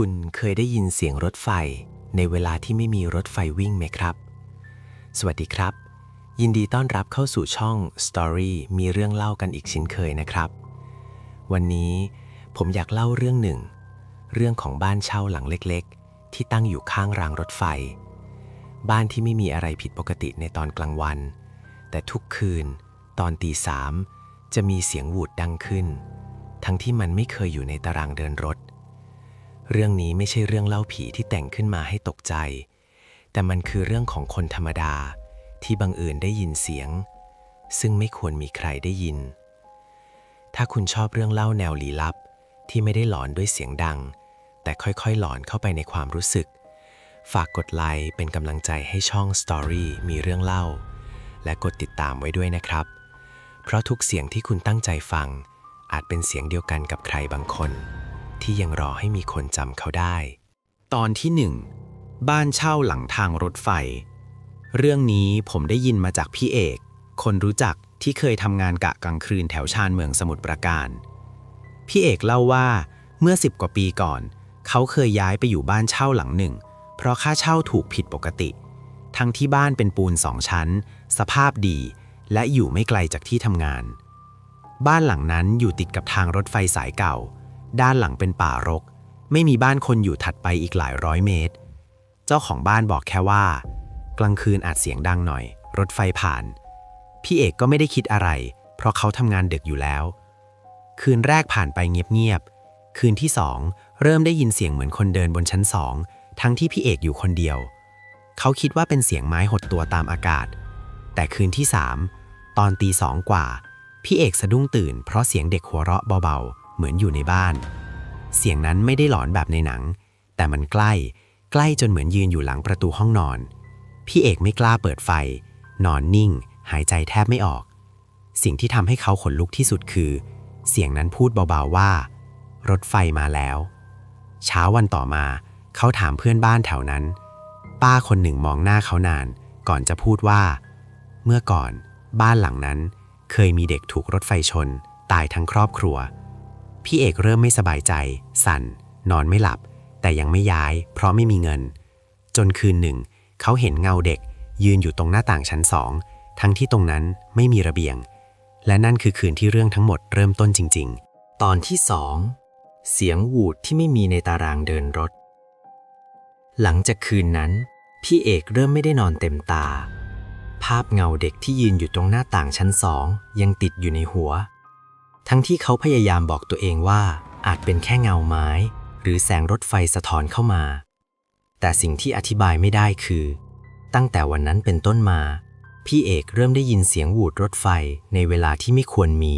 คุณเคยได้ยินเสียงรถไฟในเวลาที่ไม่มีรถไฟวิ่งไหมครับ สวัสดีครับ ยินดีต้อนรับเข้าสู่ช่อง Story มีเรื่องเล่ากันอีกชิ้นเคยนะครับ วันนี้ผมอยากเล่าเรื่องหนึ่ง เรื่องของบ้านเช่าหลังเล็กๆ ที่ตั้งอยู่ข้างรางรถไฟ บ้านที่ไม่มีอะไรผิดปกติในตอนกลางวัน แต่ทุกคืน ตอนตีสามจะมีเสียงหวูดดังขึ้น ทั้งที่มันไม่เคยอยู่ในตารางเดินรถ เรื่องนี้ไม่ใช่เรื่องเล่าผีที่แต่งขึ้นมาให้ตกใจ แต่มันคือเรื่องของคนธรรมดาที่บังเอิญได้ยินเสียง ซึ่งไม่ควรมีใครได้ยิน ถ้าคุณชอบเรื่องเล่าแนวลี้ลับที่ไม่ได้หลอนด้วยเสียงดัง แต่ค่อยๆหลอนเข้าไปในความรู้สึก ฝากกดไลค์เป็นกำลังใจให้ช่อง Story มีเรื่องเล่า และกดติดตามไว้ด้วยนะครับ เพราะทุกเสียงที่คุณตั้งใจฟัง อาจเป็นเสียงเดียวกันกับใครบางคน ที่ยังรอให้มีคนจำเขาได้ ตอนที่หนึ่งบ้านเช่าหลังทางรถไฟ เรื่องนี้ผมได้ยินมาจากพี่เอก คนรู้จักที่เคยทำงานกะกลางคืนแถวชานเมืองสมุทรปราการ พี่เอกเล่าว่าเมื่อสิบกว่าปีก่อน เขาเคยย้ายไปอยู่บ้านเช่าหลังหนึ่ง เพราะค่าเช่าถูกผิดปกติ ทั้งที่บ้านเป็นปูนสองชั้น สภาพดี และอยู่ไม่ไกลจากที่ทำงาน บ้านหลังนั้นอยู่ติดกับทางรถไฟสายเก่า ด้านหลังเป็นป่ารก ไม่มีบ้านคนอยู่ถัดไปอีกหลายร้อยเมตร เจ้าของบ้านบอกแค่ว่า กลางคืนอาจเสียงดังหน่อย รถไฟผ่าน พี่เอกก็ไม่ได้คิดอะไร เพราะเขาทำงานดึกอยู่แล้ว คืนแรกผ่านไปเงียบๆคืนที่สองเริ่มได้ยินเสียงเหมือนคนเดินบนชั้นสองทั้งที่พี่เอกอยู่คนเดียว เขาคิดว่าเป็นเสียงไม้หดตัวตามอากาศ แต่คืนที่สามตอนตีสองกว่า พี่เอกสะดุ้งตื่นเพราะเสียงเด็กหัวเราะเบาๆ เหมือนอยู่ในบ้าน เสียงนั้นไม่ได้หลอนแบบในหนัง แต่มันใกล้ ใกล้จนเหมือนยืนอยู่หลังประตูห้องนอน พี่เอกไม่กล้าเปิดไฟ นอนนิ่ง หายใจแทบไม่ออก สิ่งที่ทำให้เขาขนลุกที่สุดคือ เสียงนั้นพูดเบาๆว่า รถไฟมาแล้ว เช้าวันต่อมา เขาถามเพื่อนบ้านแถวนั้น ป้าคนหนึ่งมองหน้าเขานาน ก่อนจะพูดว่า เมื่อก่อน บ้านหลังนั้น เคยมีเด็กถูกรถไฟชน ตายทั้งครอบครัว พี่เอกเริ่มไม่สบายใจ สั่น นอนไม่หลับ แต่ยังไม่ย้าย เพราะไม่มีเงิน จนคืนหนึ่ง เขาเห็นเงาเด็ก ยืนอยู่ตรงหน้าต่างชั้นสอง ทั้งที่ตรงนั้นไม่มีระเบียง และนั่นคือคืนที่เรื่องทั้งหมดเริ่มต้นจริง ๆ ตอนที่สองเสียงหวูดที่ไม่มีในตารางเดินรถ หลังจากคืนนั้น พี่เอกเริ่มไม่ได้นอนเต็มตา ภาพเงาเด็กที่ยืนอยู่ตรงหน้าต่างชั้นสองยังติดอยู่ในหัว ทั้งที่เขาพยายามบอกตัวเองว่าอาจเป็นแค่เงาไม้ หรือแสงรถไฟสะท้อนเข้ามา แต่สิ่งที่อธิบายไม่ได้คือ ตั้งแต่วันนั้นเป็นต้นมา พี่เอกเริ่มได้ยินเสียงหวูดรถไฟในเวลาที่ไม่ควรมี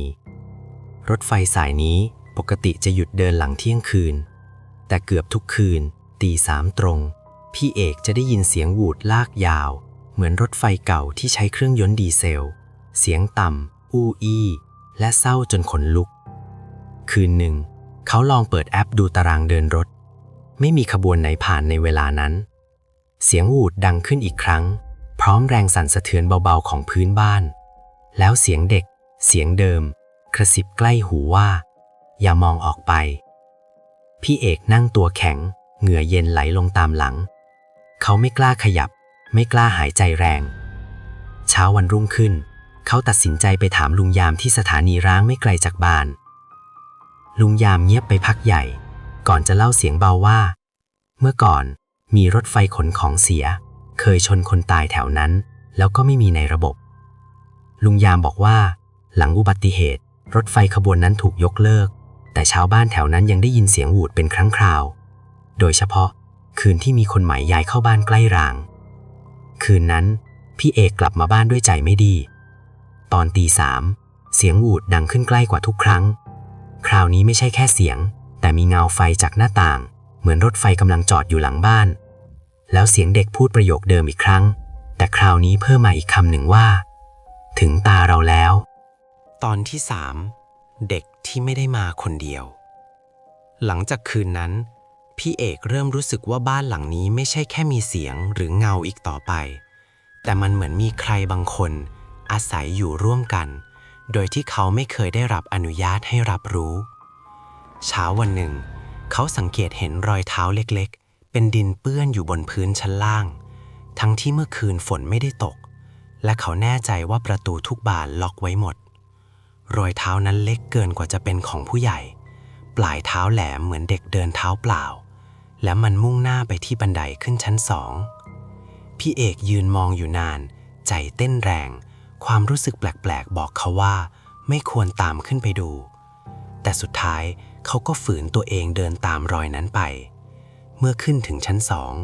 รถไฟสายนี้ปกติจะหยุดเดินหลังเที่ยงคืน แต่เกือบทุกคืน ตีสามตรง พี่เอกจะได้ยินเสียงหวูดลากยาว เหมือนรถไฟเก่าที่ใช้เครื่องยนต์ดีเซล เสียงต่ำอู้อี้ และเศร้าจนขนลุก คืนหนึ่ง เขาลองเปิดแอปดูตารางเดินรถ ไม่มีขบวนไหนผ่านในเวลานั้น เสียงหูดดังขึ้นอีกครั้ง พร้อมแรงสั่นสะเทือนเบาๆของพื้นบ้าน แล้วเสียงเด็ก เสียงเดิม กระซิบใกล้หูว่า อย่ามองออกไป พี่เอกนั่งตัวแข็ง เหงื่อเย็นไหลลงตามหลัง เขาไม่กล้าขยับ ไม่กล้าหายใจแรง เช้าวันรุ่งขึ้น เขาตัดสินใจไปถามลุงยามที่สถานีร้างไม่ไกลจากบ้าน ลุงยามเงียบไปพักใหญ่ ก่อนจะเล่าเสียงเบาว่า เมื่อก่อนมีรถไฟขนของเสีย เคยชนคนตายแถวนั้น แล้วก็ไม่มีในระบบ ลุงยามบอกว่า หลังอุบัติเหตุ รถไฟขบวนนั้นถูกยกเลิก แต่ชาวบ้านแถวนั้นยังได้ยินเสียงหวูดเป็นครั้งคราว โดยเฉพาะ คืนที่มีคนใหม่ย้ายเข้าบ้านใกล้ราง คืนนั้น พี่เอกกลับมาบ้านด้วยใจไม่ดี ตอนตีสามเสียงหวูดดังขึ้นใกล้กว่าทุกครั้ง คราวนี้ไม่ใช่แค่เสียง แต่มีเงาไฟจากหน้าต่าง เหมือนรถไฟกำลังจอดอยู่หลังบ้าน แล้วเสียงเด็กพูดประโยคเดิมอีกครั้ง แต่คราวนี้เพิ่มมาอีกคำหนึ่งว่า ถึงตาเราแล้ว ตอนที่สามเด็กที่ไม่ได้มาคนเดียว หลังจากคืนนั้น พี่เอกเริ่มรู้สึกว่าบ้านหลังนี้ไม่ใช่แค่มีเสียงหรือเงาอีกต่อไป แต่มันเหมือนมีใครบางคน อาศัยอยู่ร่วมกัน โดยที่เขาไม่เคยได้รับอนุญาตให้รับรู้ เช้าวันหนึ่ง เขาสังเกตเห็นรอยเท้าเล็กๆ เป็นดินเปื้อนอยู่บนพื้นชั้นล่าง ทั้งที่เมื่อคืนฝนไม่ได้ตก และเขาแน่ใจว่าประตูทุกบานล็อกไว้หมด รอยเท้านั้นเล็กเกินกว่าจะเป็นของผู้ใหญ่ ปลายเท้าแหลมเหมือนเด็กเดินเท้าเปล่า และมันมุ่งหน้าไปที่บันไดขึ้นชั้นสองพี่เอกยืนมองอยู่นาน ใจเต้นแรง ความรู้สึกแปลกๆ บอกเขาว่าไม่ควรตามขึ้นไปดู แต่สุดท้ายเขาก็ฝืนตัวเองเดินตามรอยนั้นไป เมื่อขึ้นถึงชั้นสอง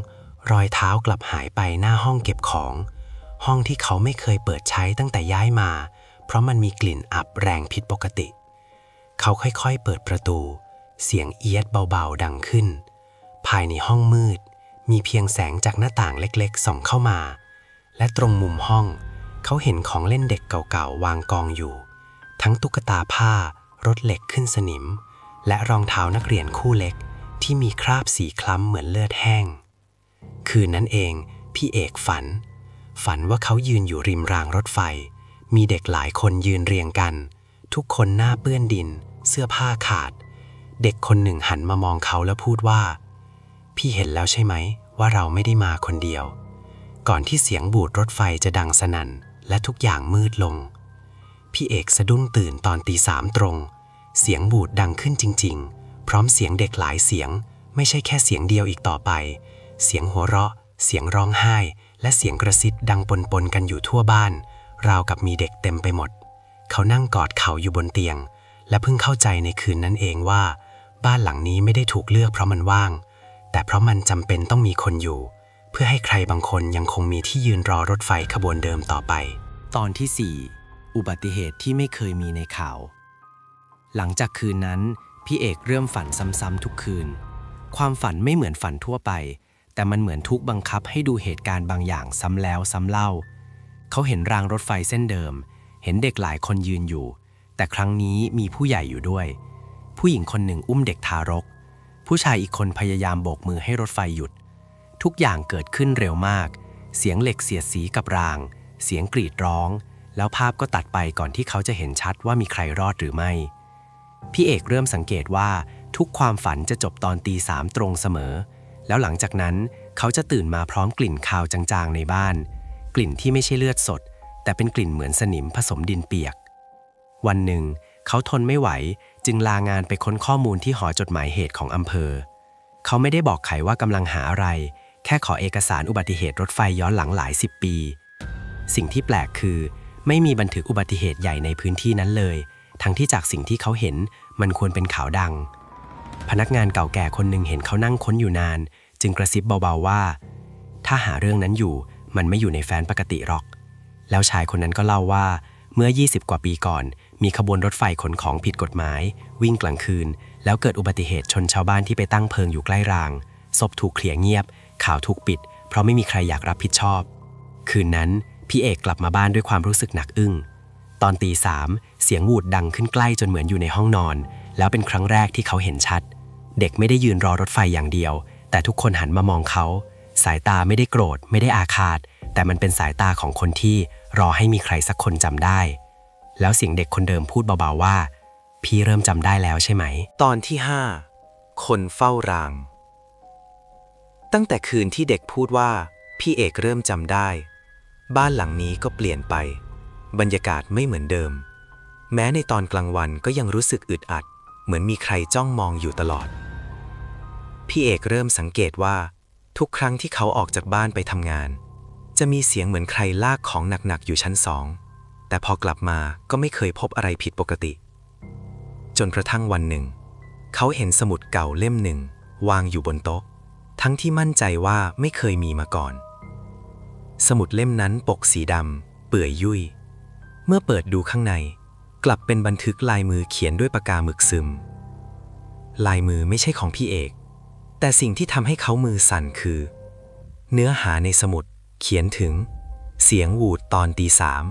รอยเท้ากลับหายไปหน้าห้องเก็บของ ห้องที่เขาไม่เคยเปิดใช้ตั้งแต่ย้ายมา เพราะมันมีกลิ่นอับแรงผิดปกติ เขาค่อยๆเปิดประตู เสียงเอียดเบาๆดังขึ้น ภายในห้องมืด มีเพียงแสงจากหน้าต่างเล็กๆส่องเข้ามา และตรงมุมห้อง เขาเห็นของเล่นเด็กเก่าๆ วางกองอยู่ ทั้งตุ๊กตาผ้ารถเหล็กขึ้นสนิม และรองเท้านักเรียนคู่เล็กที่มีคราบสีคล้ำเหมือนเลือดแห้ง คืนนั้นเอง พี่เอกฝัน ฝันว่าเขายืนอยู่ริมรางรถไฟ มีเด็กหลายคนยืนเรียงกัน ทุกคนหน้าเปื้อนดิน เสื้อผ้าขาด เด็กคนหนึ่งหันมามองเขาแล้วพูดว่า พี่เห็นแล้วใช่ไหม ว่าเราไม่ได้มาคนเดียว ก่อนที่เสียงบูดรถไฟจะดังสนั่น และทุกอย่างมืดลง พี่เอกสะดุ้งตื่นตอนตีสามตรง เสียงบูดดังขึ้นจริง ๆ พร้อมเสียงเด็กหลายเสียง ไม่ใช่แค่เสียงเดียวอีกต่อไป เสียงหัวเราะ เสียงร้องไห้ และเสียงกระซิบดังปนๆกันอยู่ทั่วบ้าน ราวกับมีเด็กเต็มไปหมด เขานั่งกอดเข่าอยู่บนเตียง และเพิ่งเข้าใจในคืนนั้นเองว่า บ้านหลังนี้ไม่ได้ถูกเลือกเพราะมันว่าง แต่เพราะมันจำเป็นต้องมีคนอยู่ เพื่อให้ใครบางคนยังคงมีที่ยืนรอรถไฟขบวนเดิมต่อไป ตอนที่ 4 อุบัติเหตุที่ไม่เคยมีในข่าว หลังจากคืนนั้น พี่เอกเริ่มฝันซ้ำๆทุกคืน ความฝันไม่เหมือนฝันทั่วไป แต่มันเหมือนทุกบังคับให้ดูเหตุการณ์บางอย่างซ้ำแล้วซ้ำเล่า เขาเห็นรางรถไฟเส้นเดิม เห็นเด็กหลายคนยืนอยู่ แต่ครั้งนี้มีผู้ใหญ่อยู่ด้วย ผู้หญิงคนหนึ่งอุ้มเด็กทารก ผู้ชายอีกคนพยายามโบกมือให้รถไฟหยุด ทุกอย่างเกิดขึ้นเร็วมาก เสียงเหล็กเสียดสีกับราง เสียงกรีดร้อง แล้วภาพก็ตัดไปก่อนที่เขาจะเห็นชัดว่ามีใครรอดหรือไม่ พี่เอกเริ่มสังเกตว่าทุกความฝันจะจบตอนตีสามตรงเสมอ แล้วหลังจากนั้นเขาจะตื่นมาพร้อมกลิ่นคาวจางๆในบ้าน กลิ่นที่ไม่ใช่เลือดสด แต่เป็นกลิ่นเหมือนสนิมผสมดินเปียก วันหนึ่ง เขาทนไม่ไหวจึงลางานไปค้นข้อมูลที่หอจดหมายเหตุของอำเภอ เขาไม่ได้บอกใครว่ากำลังหาอะไร แค่ขอเอกสารอุบัติเหตุรถไฟย้อนหลังหลายสิบปี สิ่งที่แปลกคือ ไม่มีบันทึกอุบัติเหตุใหญ่ในพื้นที่นั้นเลย ทั้งที่จากสิ่งที่เขาเห็นมันควรเป็นข่าวดัง พนักงานเก่าแก่คนหนึ่งเห็นเขานั่งค้นอยู่นาน จึงกระซิบเบาๆว่า ถ้าหาเรื่องนั้นอยู่มันไม่อยู่ในแฟ้นปกติหรอก แล้วชายคนนั้นก็เล่าว่า เมื่อ 20 กว่าปีก่อน มีขบวนรถไฟขนของผิดกฎหมาย วิ่งกลางคืน แล้วเกิดอุบัติเหตุชนชาวบ้านที่ไปตั้งเพิงอยู่ใกล้รางศพถูกเคลียร์เงียบ ข่าวถูกปิด เพราะไม่มีใครอยากรับผิดชอบ คืนนั้นพี่เอกกลับมาบ้านด้วยความรู้สึกหนักอึ้ง ตอนตีสามเสียงวูดดังขึ้นใกล้จนเหมือนอยู่ในห้องนอน แล้วเป็นครั้งแรกที่เขาเห็นชัด เด็กไม่ได้ยืนรอรถไฟอย่างเดียว แต่ทุกคนหันมามองเขา สายตาไม่ได้โกรธ ไม่ได้อาฆาต แต่มันเป็นสายตาของคนที่รอให้มีใครสักคนจำได้ แล้วเสียงเด็กคนเดิมพูดเบาๆว่า พี่เริ่มจำได้แล้วใช่ไหม ตอนที่5คนเฝ้าราง ตั้งแต่คืนที่เด็กพูดว่า พี่เอกเริ่มจำได้ บ้านหลังนี้ก็เปลี่ยนไป บรรยากาศไม่เหมือนเดิม แม้ในตอนกลางวันก็ยังรู้สึกอึดอัด เหมือนมีใครจ้องมองอยู่ตลอด พี่เอกเริ่มสังเกตว่า ทุกครั้งที่เขาออกจากบ้านไปทำงาน จะมีเสียงเหมือนใครลากของหนักๆอยู่ชั้นสอง แต่พอกลับมาก็ไม่เคยพบอะไรผิดปกติ จนกระทั่งวันหนึ่ง เขาเห็นสมุดเก่าเล่มหนึ่ง วางอยู่บนโต๊ะ ทั้งที่มั่นใจว่าไม่เคยมีมาก่อน สมุดเล่มนั้นปกสีดำเปื่อยยุ่ย เมื่อเปิดดูข้างใน กลับเป็นบันทึกลายมือเขียนด้วยปากกาหมึกซึม ลายมือไม่ใช่ของพี่เอก แต่สิ่งที่ทำให้เขามือสั่นคือ เนื้อหาในสมุดเขียนถึง เสียงหวูดตอนตีสาม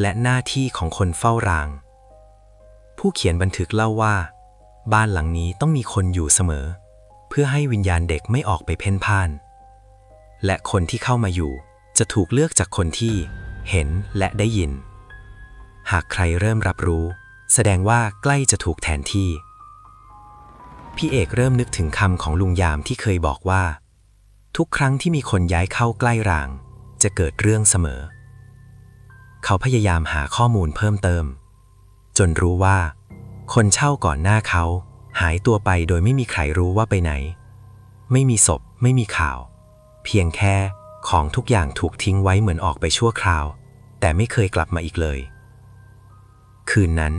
และหน้าที่ของคนเฝ้าราง ผู้เขียนบันทึกเล่าว่า บ้านหลังนี้ต้องมีคนอยู่เสมอ พื่อให้วิญญาณเด็กไม่ออกไปเพ่นพ่าน และคนที่เข้ามาอยู่จะถูกเลือกจากคนที่เห็นและได้ยิน หากใครเริ่มรับรู้ แสดงว่าใกล้จะถูกแทนที่พพี่เอกเริ่มนึกถึงคำของลุงยามที่เคยบอกว่า ทุกครั้งที่มีคนย้ายเข้าใกล้ราง จะเกิดเรื่องเสมอ เขาพยายามหาข้อมูลเพิ่มเติม จนรู้ว่า คนเช่าก่อนหน้าเขา หายตัวไปโดยไม่มีใครรู้ว่าไปไหน ไม่มีศพ ไม่มีข่าว เพียงแค่ของทุกอย่างถูกทิ้งไว้เหมือนออกไปชั่วคราว แต่ไม่เคยกลับมาอีกเลย คืนนั้น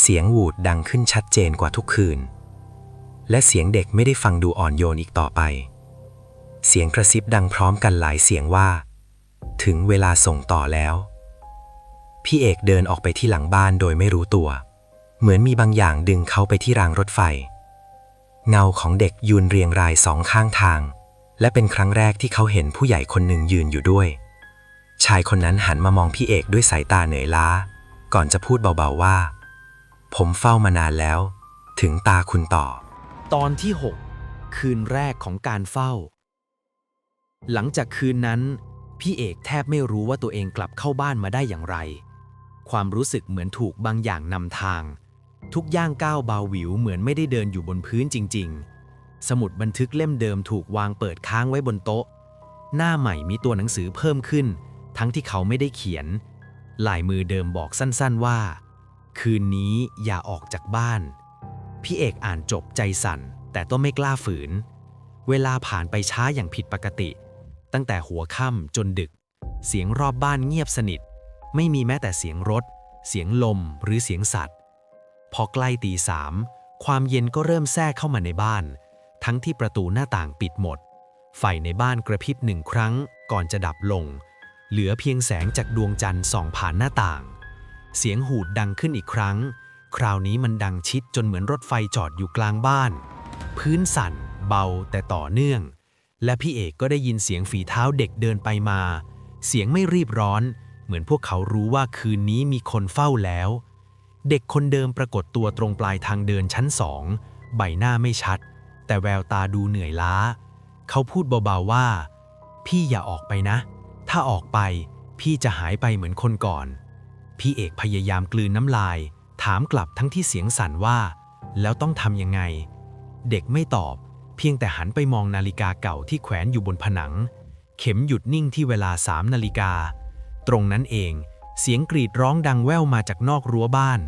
เสียงหวูดดังขึ้นชัดเจนกว่าทุกคืน และเสียงเด็กไม่ได้ฟังดูอ่อนโยนอีกต่อไป เสียงกระซิบดังพร้อมกันหลายเสียงว่า ถึงเวลาส่งต่อแล้ว พี่เอกเดินออกไปที่หลังบ้านโดยไม่รู้ตัว เหมือนมีบางอย่างดึงเขาไปที่รางรถไฟ เงาของเด็กยืนเรียงรายสองข้างทาง และเป็นครั้งแรกที่เขาเห็นผู้ใหญ่คนหนึ่งยืนอยู่ด้วย ชายคนนั้นหันมามองพี่เอกด้วยสายตาเหนื่อยล้า ก่อนจะพูดเบาๆว่า ผมเฝ้ามานานแล้ว ถึงตาคุณต่อ ตอนที่ 6 คืนแรกของการเฝ้า หลังจากคืนนั้น พี่เอกแทบไม่รู้ว่าตัวเองกลับเข้าบ้านมาได้อย่างไร ความรู้สึกเหมือนถูกบางอย่างนำทาง ทุกย่างก้าวเบาหวิวเหมือนไม่ได้เดินอยู่บนพื้นจริง ๆ สมุดบันทึกเล่มเดิมถูกวางเปิดค้างไว้บนโต๊ะ หน้าใหม่มีตัวหนังสือเพิ่มขึ้น ทั้งที่เขาไม่ได้เขียน ลายมือเดิมบอกสั้นๆว่า คืนนี้อย่าออกจากบ้าน พี่เอกอ่านจบใจสั่น แต่ก็ไม่กล้าฝืน เวลาผ่านไปช้าอย่างผิดปกติ ตั้งแต่หัวค่ำจนดึก เสียงรอบบ้านเงียบสนิท ไม่มีแม้แต่เสียงรถ เสียงลมหรือเสียงสัตว์ พอใกล้ตีสามความเย็นก็เริ่มแทรกเข้ามาในบ้าน ทั้งที่ประตูหน้าต่างปิดหมด ไฟในบ้านกระพริบหนึ่งครั้งก่อนจะดับลง เหลือเพียงแสงจากดวงจันทร์ส่องผ่านหน้าต่าง เสียงหูดดังขึ้นอีกครั้ง คราวนี้มันดังชิดจนเหมือนรถไฟจอดอยู่กลางบ้าน พื้นสั่น เบาแต่ต่อเนื่อง และพี่เอกก็ได้ยินเสียงฝีเท้าเด็กเดินไปมา เสียงไม่รีบร้อน เหมือนพวกเขารู้ว่าคืนนี้มีคนเฝ้าแล้ว เด็กคนเดิมปรากฏตัวตรงปลายทางเดินชั้นสอง ใบหน้าไม่ชัด แต่แววตาดูเหนื่อยล้า เขาพูดเบาๆว่า พี่อย่าออกไปนะ ถ้าออกไป พี่จะหายไปเหมือนคนก่อน พี่เอกพยายามกลืนน้ำลาย ถามกลับทั้งที่เสียงสั่นว่า แล้วต้องทำยังไง เด็กไม่ตอบ เพียงแต่หันไปมองนาฬิกาเก่าที่แขวนอยู่บนผนัง เข็มหยุดนิ่งที่เวลาสามนาฬิกา ตรงนั้นเอง เสียงกรีดร้องดังแว่วมาจากนอกรั้วบ้าน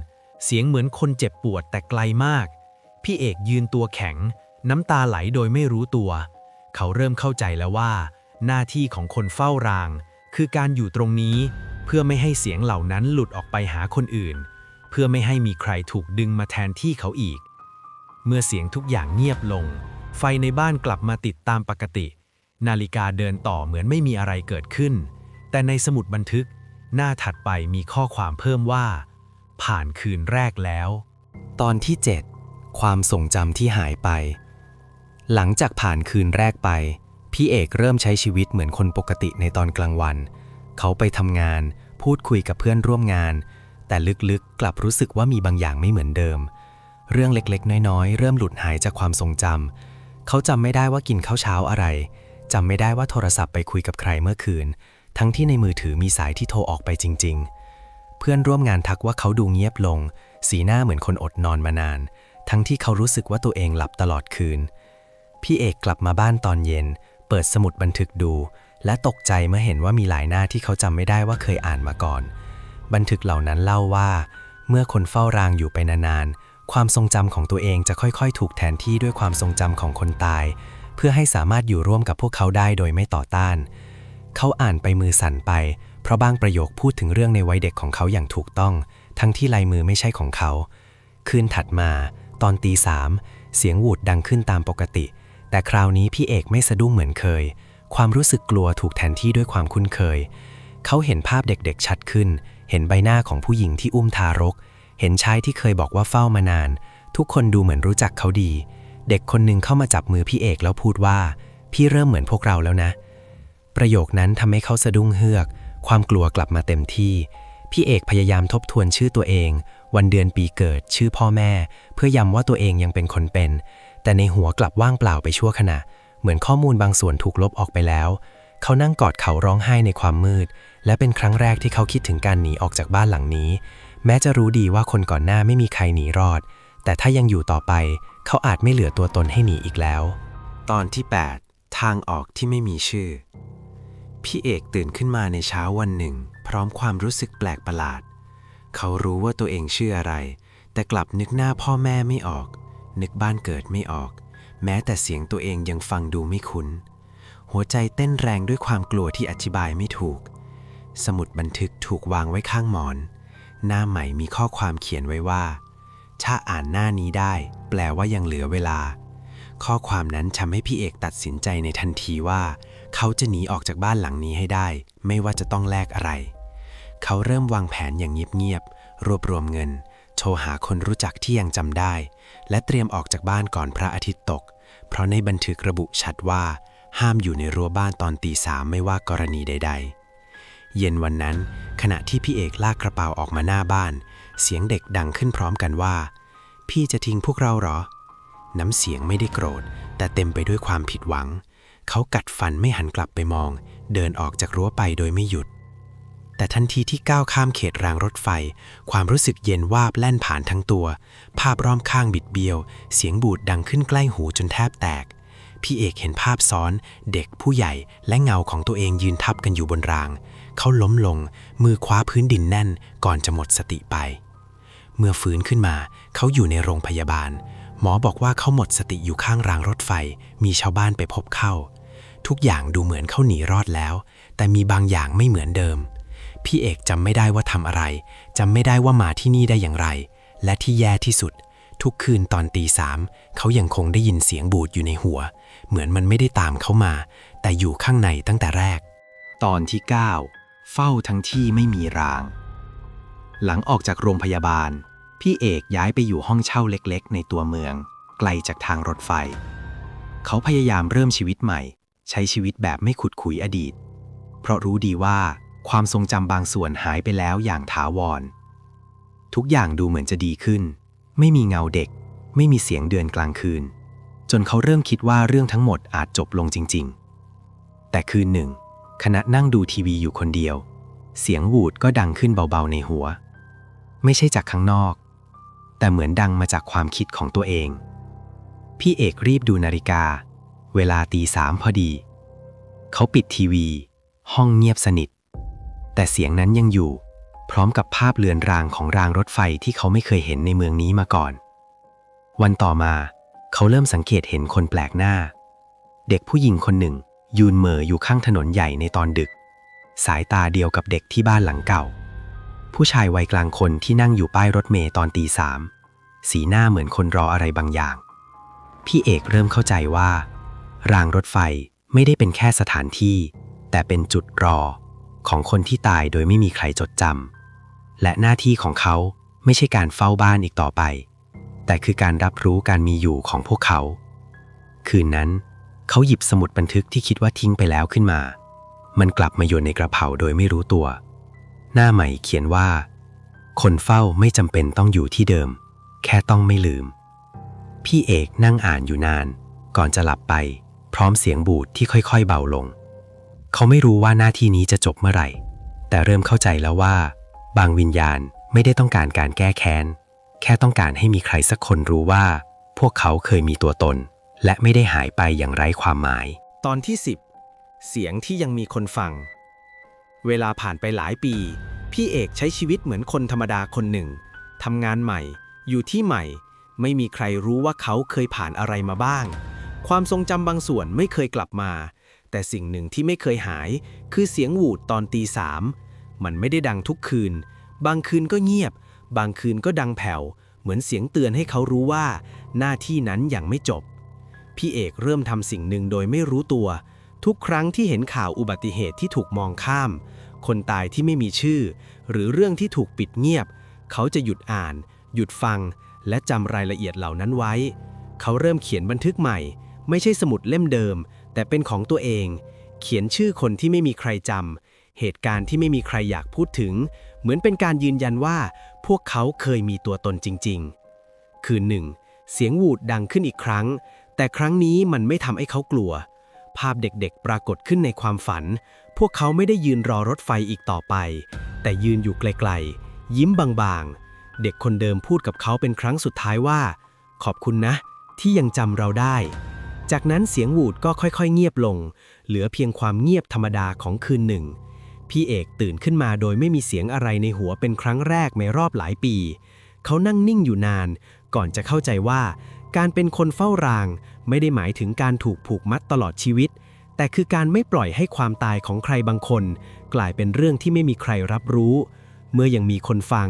เสียงเหมือนคนเจ็บปวดแต่ไกลมาก พี่เอกยืนตัวแข็ง น้ำตาไหลโดยไม่รู้ตัว เขาเริ่มเข้าใจแล้วว่า หน้าที่ของคนเฝ้าราง คือการอยู่ตรงนี้ เพื่อไม่ให้เสียงเหล่านั้นหลุดออกไปหาคนอื่น เพื่อไม่ให้มีใครถูกดึงมาแทนที่เขาอีก เมื่อเสียงทุกอย่างเงียบลง ไฟในบ้านกลับมาติดตามปกติ นาฬิกาเดินต่อเหมือนไม่มีอะไรเกิดขึ้น แต่ในสมุดบันทึก หน้าถัดไปมีข้อความเพิ่มว่า ผ่านคืนแรกแล้ว ตอนที่ 7 ความทรงจำที่หายไป หลังจากผ่านคืนแรกไป พี่เอกเริ่มใช้ชีวิตเหมือนคนปกติในตอนกลางวัน เขาไปทำงาน พูดคุยกับเพื่อนร่วมงาน แต่ลึกๆกลับรู้สึกว่ามีบางอย่างไม่เหมือนเดิม เรื่องเล็กๆ น้อยๆ เริ่มหลุดหายจากความทรงจำเขาจำไม่ได้ว่ากินข้าวเช้าอะไรจำไม่ได้ว่าโทรศัพท์ไปคุยกับใครเมื่อคืน ทั้งที่ในมือถือมีสายที่โทรออกไปจริง ๆ เพื่อนร่วมงานทักว่าเขาดูเงียบลง สีหน้าเหมือนคนอดนอนมานาน ทั้งที่เขารู้สึกว่าตัวเองหลับตลอดคืน พี่เอกกลับมาบ้านตอนเย็น เปิดสมุดบันทึกดู และตกใจเมื่อเห็นว่ามีหลายหน้าที่เขาจำไม่ได้ว่าเคยอ่านมาก่อน บันทึกเหล่านั้นเล่าว่า เมื่อคนเฝ้ารางอยู่ไปนานๆ ความทรงจำของตัวเองจะค่อยๆ ถูกแทนที่ด้วยความทรงจำของคนตาย เพื่อให้สามารถอยู่ร่วมกับพวกเขาได้โดยไม่ต่อต้าน เขาอ่านไปมือสั่นไป เพราะบางประโยคพูดถึงเรื่องในวัยเด็กของเขาอย่างถูกต้อง ทั้งที่ลายมือไม่ใช่ของเขา คืนถัดมา ตอนตีสามเสียงหวูดดังขึ้นตามปกติ แต่คราวนี้พี่เอกไม่สะดุ้งเหมือนเคย ความรู้สึกกลัวถูกแทนที่ด้วยความคุ้นเคย เขาเห็นภาพเด็กๆชัดขึ้น เห็นใบหน้าของผู้หญิงที่อุ้มทารก เห็นชายที่เคยบอกว่าเฝ้ามานาน ทุกคนดูเหมือนรู้จักเขาดี เด็กคนหนึ่งเข้ามาจับมือพี่เอกแล้วพูดว่า พี่เริ่มเหมือนพวกเราแล้วนะ ประโยคนั้นทำให้เขาสะดุ้งเฮือก ความกลัวกลับมาเต็มที่ พี่เอกพยายามทบทวนชื่อตัวเอง วันเดือนปีเกิดชื่อพ่อแม่ เพื่อย้ำว่าตัวเองยังเป็นคนเป็น แต่ในหัวกลับว่างเปล่าไปชั่วขณะ เหมือนข้อมูลบางส่วนถูกลบออกไปแล้ว เขานั่งกอดเขาร้องไห้ในความมืด และเป็นครั้งแรกที่เขาคิดถึงการหนีออกจากบ้านหลังนี้ แม้จะรู้ดีว่าคนก่อนหน้าไม่มีใครหนีรอด แต่ถ้ายังอยู่ต่อไป เขาอาจไม่เหลือตัวตนให้หนีอีกแล้ว ตอนที่ 8 ทางออกที่ไม่มีชื่อ พี่เอกตื่นขึ้นมาในเช้าวันหนึ่ง พร้อมความรู้สึกแปลกประหลาด เขารู้ว่าตัวเองชื่ออะไร แต่กลับนึกหน้าพ่อแม่ไม่ออก นึกบ้านเกิดไม่ออก แม้แต่เสียงตัวเองยังฟังดูไม่คุ้น หัวใจเต้นแรงด้วยความกลัวที่อธิบายไม่ถูก สมุดบันทึกถูกวางไว้ข้างหมอน หน้าใหม่มีข้อความเขียนไว้ว่า ถ้าอ่านหน้านี้ได้ แปลว่ายังเหลือเวลา ข้อความนั้นทำให้พี่เอกตัดสินใจในทันทีว่า เขาจะหนีออกจากบ้านหลังนี้ให้ได้ ไม่ว่าจะต้องแลกอะไร เขาเริ่มวางแผนอย่างเงียบๆรวบรวมเงิน โทรหาคนรู้จักที่ยังจำได้ และเตรียมออกจากบ้านก่อนพระอาทิตย์ตก เพราะในบันทึกระบุชัดว่า ห้ามอยู่ในรั้วบ้านตอนตีสามไม่ว่ากรณีใด ๆ เย็นวันนั้น ขณะที่พี่เอกลากกระเป๋าออกมาหน้าบ้าน เสียงเด็กดังขึ้นพร้อมกันว่า พี่จะทิ้งพวกเราเหรอ น้ำเสียงไม่ได้โกรธ แต่เต็มไปด้วยความผิดหวัง เขากัดฟันไม่หันกลับไปมอง เดินออกจากรั้วไปโดยไม่หยุด แต่ทันทีที่ก้าวข้ามเขตรางรถไฟ ความรู้สึกเย็นวาบแล่นผ่านทั้งตัว ภาพรอมข้างบิดเบี้ยว เสียงบูดดังขึ้นใกล้หูจนแทบแตก พี่เอกเห็นภาพซ้อน เด็กผู้ใหญ่และเงาของตัวเองยืนทับกันอยู่บนราง เขาล้มลง มือคว้าพื้นดินแน่น ก่อนจะหมดสติไปเมื่อฟื้นขึ้นมา เขาอยู่ในโรงพยาบาล หมอบอกว่าเขาหมดสติอยู่ข้างรางรถไฟ มีชาวบ้านไปพบเข้า ทุกอย่างดูเหมือนเขาหนีรอดแล้ว แต่มีบางอย่างไม่เหมือนเดิม พี่เอกจำไม่ได้ว่าทำอะไรจำไม่ได้ว่ามาที่นี่ได้อย่างไร และที่แย่ที่สุด ทุกคืนตอนตีสามเขายังคงได้ยินเสียงบูดอยู่ในหัว เหมือนมันไม่ได้ตามเขามา แต่อยู่ข้างในตั้งแต่แรก ตอนที่ 9 เฝ้าทั้งที่ไม่มีราง หลังออกจากโรงพยาบาล พี่เอกย้ายไปอยู่ห้องเช่าเล็กๆ ในตัวเมือง ไกลจากทางรถไฟ เขาพยายามเริ่มชีวิตใหม่ ใช้ชีวิตแบบไม่ขุดขุยอดีต เพราะรู้ดีว่าความทรงจำบางส่วนหายไปแล้วอย่างถาวร ทุกอย่างดูเหมือนจะดีขึ้น ไม่มีเงาเด็ก ไม่มีเสียงเดือนกลางคืน จนเขาเริ่มคิดว่าเรื่องทั้งหมดอาจจบลงจริง ๆ แต่คืนหนึ่ง ขณะนั่งดูทีวีอยู่คนเดียว เสียงหวูดก็ดังขึ้นเบาๆในหัว ไม่ใช่จากข้างนอก แต่เหมือนดังมาจากความคิดของตัวเอง พี่เอกรีบดูนาฬิกา เวลาตีสามพอดี เขาปิดทีวี ห้องเงียบสนิท แต่เสียงนั้นยังอยู่ พร้อมกับภาพเลือนรางของรางรถไฟที่เขาไม่เคยเห็นในเมืองนี้มาก่อน วันต่อมา เขาเริ่มสังเกตเห็นคนแปลกหน้า เด็กผู้หญิงคนหนึ่ง ยืนเหม่ออยู่ข้างถนนใหญ่ในตอนดึก สายตาเดียวกับเด็กที่บ้านหลังเก่า ผู้ชายวัยกลางคนที่นั่งอยู่ป้ายรถเมล์ตอนตีสามสีหน้าเหมือนคนรออะไรบางอย่าง พี่เอกเริ่มเข้าใจว่า รางรถไฟไม่ได้เป็นแค่สถานที่ แต่เป็นจุดรอของคนที่ตายโดยไม่มีใครจดจำและหน้าที่ของเขาไม่ใช่การเฝ้าบ้านอีกต่อไป แต่คือการรับรู้การมีอยู่ของพวกเขา คืนนั้น เขาหยิบสมุดบันทึกที่คิดว่าทิ้งไปแล้วขึ้นมา มันกลับมาโยนในกระเป๋าโดยไม่รู้ตัว หน้าใหม่เขียนว่า คนเฝ้าไม่จำเป็นต้องอยู่ที่เดิม แค่ต้องไม่ลืม พี่เอกนั่งอ่านอยู่นาน ก่อนจะหลับไป พร้อมเสียงบูดที่ค่อยๆ เบาลง เขาไม่รู้ว่าหน้าที่นี้จะจบเมื่อไหร่ แต่เริ่มเข้าใจแล้วว่า บางวิญญาณไม่ได้ต้องการการแก้แค้น แค่ต้องการให้มีใครสักคนรู้ว่า พวกเขาเคยมีตัวตน และไม่ได้หายไปอย่างไร้ความหมาย ตอนที่ 10 เสียงที่ยังมีคนฟัง เวลาผ่านไปหลายปี พี่เอกใช้ชีวิตเหมือนคนธรรมดาคนหนึ่งทำงานใหม่ อยู่ที่ใหม่ ไม่มีใครรู้ว่าเขาเคยผ่านอะไรมาบ้าง ความทรงจำบางส่วนไม่เคยกลับมา แต่สิ่งหนึ่งที่ไม่เคยหาย คือเสียงหวูดตอนตีสามมันไม่ได้ดังทุกคืน บางคืนก็เงียบ บางคืนก็ดังแผ่ว เหมือนเสียงเตือนให้เขารู้ว่า หน้าที่นั้นยังไม่จบ พี่เอกเริ่มทำสิ่งหนึ่งโดยไม่รู้ตัว ทุกครั้งที่เห็นข่าวอุบัติเหตุที่ถูกมองข้าม คนตายที่ไม่มีชื่อ หรือเรื่องที่ถูกปิดเงียบ เขาจะหยุดอ่าน หยุดฟัง และจำรายละเอียดเหล่านั้นไว้ เขาเริ่มเขียนบันทึกใหม่ ไม่ใช่สมุดเล่มเดิม แต่เป็นของตัวเอง เขียนชื่อคนที่ไม่มีใครจำเหตุการณ์ที่ไม่มีใครอยากพูดถึง เหมือนเป็นการยืนยันว่า พวกเขาเคยมีตัวตนจริง ๆ คืนหนึ่งเสียงวูดดังขึ้นอีกครั้ง แต่ครั้งนี้มันไม่ทำให้เขากลัว ภาพเด็กๆ ปรากฏขึ้นในความฝัน พวกเขาไม่ได้ยืนรอรถไฟอีกต่อไป แต่ยืนอยู่ไกลๆ ยิ้มบางๆ เด็กคนเดิมพูดกับเขาเป็นครั้งสุดท้ายว่า ขอบคุณนะ ที่ยังจำเราได้ จากนั้นเสียงหวูดก็ค่อยๆ เงียบลง เหลือเพียงความเงียบธรรมดาของคืนหนึ่ง พี่เอกตื่นขึ้นมาโดยไม่มีเสียงอะไรในหัวเป็นครั้งแรกในรอบหลายปี เขานั่งนิ่งอยู่นาน ก่อนจะเข้าใจว่า การเป็นคนเฝ้าราง ไม่ได้หมายถึงการถูกผูกมัดตลอดชีวิต แต่คือการไม่ปล่อยให้ความตายของใครบางคน กลายเป็นเรื่องที่ไม่มีใครรับรู้ เมื่อยังมีคนฟัง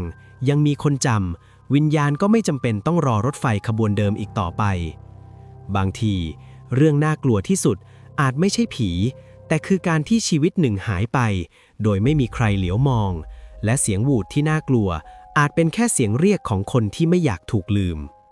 ยังมีคนจำวิญญาณก็ไม่จำเป็นต้องรอรถไฟขบวนเดิมอีกต่อไป บางที เรื่องน่ากลัวที่สุดอาจไม่ใช่ผี แต่คือการที่ชีวิตหนึ่งหายไป โดยไม่มีใครเหลียวมอง และเสียงหวูดที่น่ากลัว อาจเป็นแค่เสียงเรียกของคนที่ไม่อยากถูกลืม